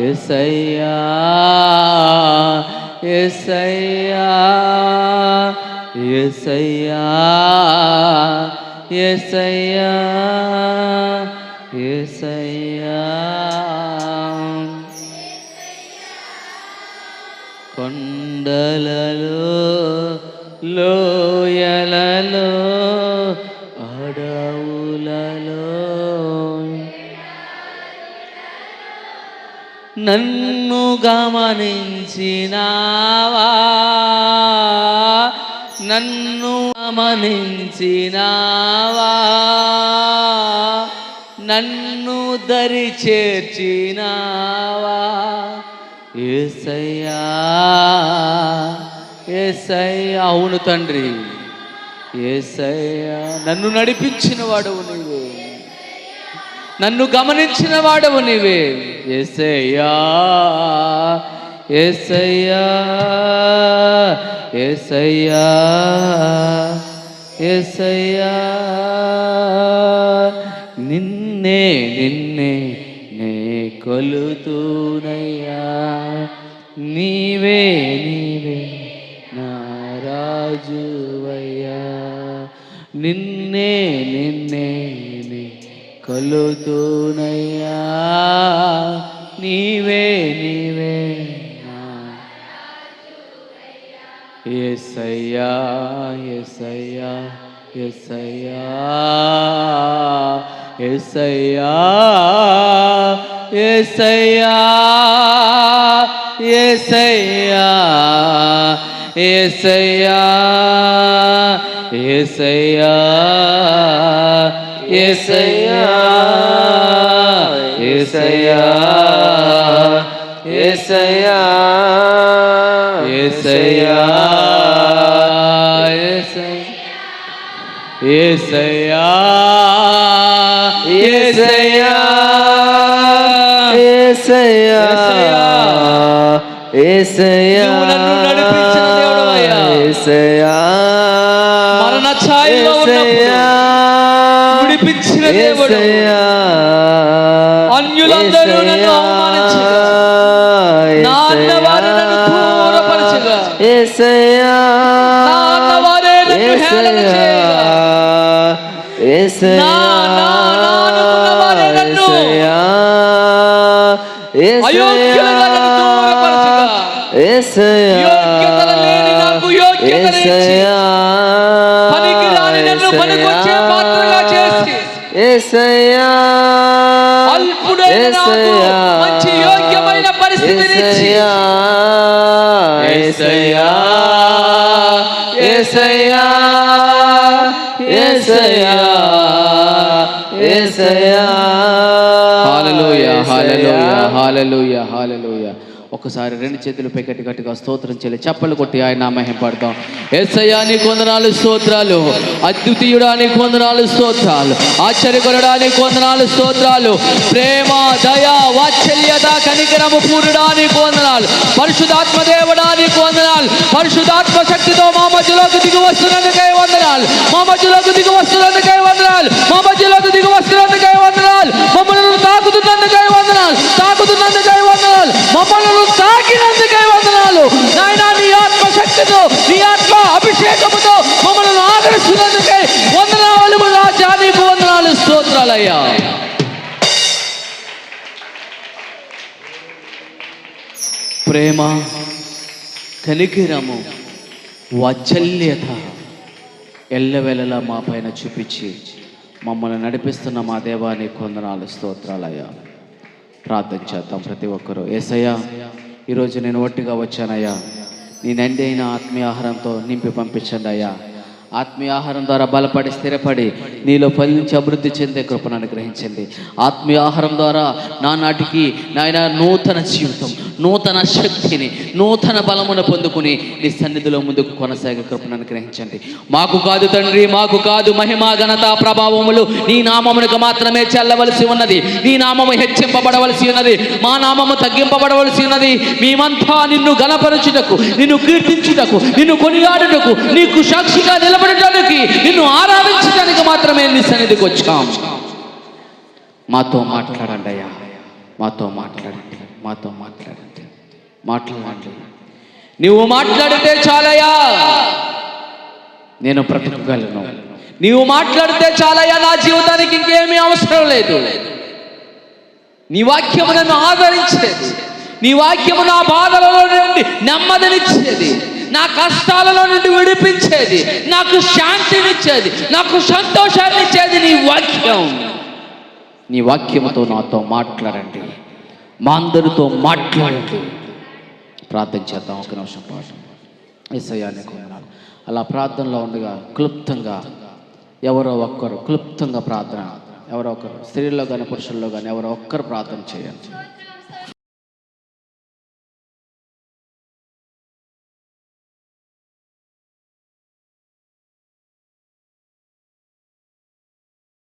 ఎసయ్యా ఎసయ్యా ఎసయ్యా ఎసయ్యా ఎసయ్యా కొండలలో లో నన్ను గమనించినావా? నన్ను గమనించినావా? నన్ను దరి చేర్చినావా? ఏసయ్యా ఏసయ్యా అవును తండ్రి. ఏసయ్యా నన్ను నడిపించిన వాడవు నీవే. నన్ను గమనించిన వాడవు నీవే. ఎసయ్యా ఎసయ్యా ఎసయ్యా ఎసయ్యా నిన్నే నిన్నే నే కొలుతూనయ్యా. నీవే నీవే నా రాజువయ్యా. నిన్నే నిన్నే కొలుతూనయ్యా. నీవే నీవే. నా ఎసయ్యా ఎసయ్యా ఎసయ్యా ఎసయ్యా ఎసయ్యా ఎసయ్యా ఎసయ్యా ఎసయ్యా. ఏసయ్యా ఏసయ్యా ఏసయ్యా ఏసయ్యా ఏసయ్యా ఏసయ్యా. ఏసయ్యా దేవుడవయ్యా. ఏసయ్యా మరణ ఛాయలో ఉన్నప్పుడు అన్యులందరూ నన్ను అవమానించగా, నా అన్నవారు నన్ను దూరపరచగా, నా అన్నవారే నన్ను హేళన చేయగా, ఏసయ్యా నా- నా- నా అనుకున్నవారే నన్ను ఏసయ్యా అయోగ్యులుగా నన్ను దూరపరచగా, యోగ్యతలు లేని నాకు యోగ్యతనిచ్చి, పనికిరాని నన్ను పనికొచ్చే అల్పుడు మంచి యోగ్యమైన పరిస్థితిని హాలలోయ హాలలోయ హాలలోయ హాలలోయ. ఒకసారి రెండు చేతులపై పెకెట్ గట్టిగా స్తోత్రం చేయాలి. చప్పలు కొట్టి ఆయన మహిమ పడతాం ఎస్ఐయా నీ స్తోత్రాలు. అద్వితీయుడా నీ కొందనాలు స్తోత్రాలు. ఆశ్చర్యకరుడా నీ కొందనాలు స్తోత్రాలు. ప్రేమ దయ వాత్సల్యత కనికరము పూరుడా నీ కొందనాలు. పరిశుధాత్మ దేవుడా నీ కొందనాలు. పరిశుధాత్మ శక్తితో మా మధ్యలోకి దిగి వస్తున్నందుకై వందనాలు. మా మధ్యలోకి దిగి వస్తున్నందుకై వందనాలు. మా మధ్యలోకి దిగి వస్తున్నందుకై వందనాలు. మమ్మల్ని తాకుతున్నందుకై వందనాలు. తాకుతున్నందుకై మమ్మల్ని తాకినందుకే వందనాలు. నాయన నీ ఆత్మ శక్తితో నీ ఆత్మ అభిషేకముతో మమ్మల్ని ఆదరిస్తున్నందుకే వందనాలు రాజా నీకు వందనాలు స్తోత్రాలయ్యా. ప్రేమ కనికిరము వాత్సల్యత ఎల్లవెల్లలా మా పైన చూపించి మమ్మల్ని నడిపిస్తున్న మా దేవాని కొందనాలు స్తోత్రాలయ్యా. ప్రార్థన చేద్దాం ప్రతి ఒక్కరూ. ఏసయ్యా ఈరోజు నేను ఒట్టిగా వచ్చానయ్యా. నీ నండి అయిన ఆత్మీయ ఆహారంతో నింపి పంపించండి అయ్యా. ఆత్మీయ ఆహారం ద్వారా బలపడి స్థిరపడి నీలో ఫలించి అభివృద్ధి చెందే కృపను అనుగ్రహించండి. ఆత్మీయ ఆహారం ద్వారా నానాటికి నాయన నూతన జీవితం నూతన శక్తిని నూతన బలమును పొందుకుని నీ సన్నిధిలో ముందుకు కొనసాగే కృపను అనుగ్రహించండి. మాకు కాదు తండ్రి మాకు కాదు మహిమ ఘనత ప్రభావములు. నీ నామమునకు మాత్రమే చల్లవలసి ఉన్నది. నీ నామము హెచ్చింపబడవలసి ఉన్నది. మా నామము తగ్గింపబడవలసి ఉన్నది. మేమంతా నిన్ను గణపరచుటకు నిన్ను కీర్తించుటకు నిన్ను కొనియాడుటకు నీకు సాక్షిగా నిలబడటానికి నిన్ను ఆరాధించడానికి మాత్రమే నీ సన్నిధికి వచ్చాం. మాతో మాట్లాడండి అయ్యా. మాతో మాట్లాడండి. మాతో మాట్లాడండి. మాట్లాడండి. నువ్వు మాట్లాడితే చాలయ్యా. నేను బ్రతకగలను. నీవు మాట్లాడితే చాలయ్యా నా జీవితానికి ఇంకేమీ అవసరం లేదు. నీ వాక్యము నన్ను ఆదరించేది. నీ వాక్యము నా బాధలలో నుండి నెమ్మదినిచ్చేది. నా కష్టాలలో నుండి విడిపించేది నాకు శాంతినిచ్చేది నాకు సంతోషాన్ని ఇచ్చేది నీ వాక్యం. నీ వాక్యముతో నాతో మాట్లాడండి మా అందరితో మాట్లాడండి. ప్రార్థన చేద్దాం ఒక నిమిషం పాటు. ఎస్ఐయాన్ని కొందనాలు అలా ప్రార్థనలో ఉండగా క్లుప్తంగా ఎవరో ఒక్కరు క్లుప్తంగా ప్రార్థన ఎవరో ఒకరు స్త్రీల్లో కానీ పురుషుల్లో కానీ ఎవరో ఒక్కరు ప్రార్థన చేయండి.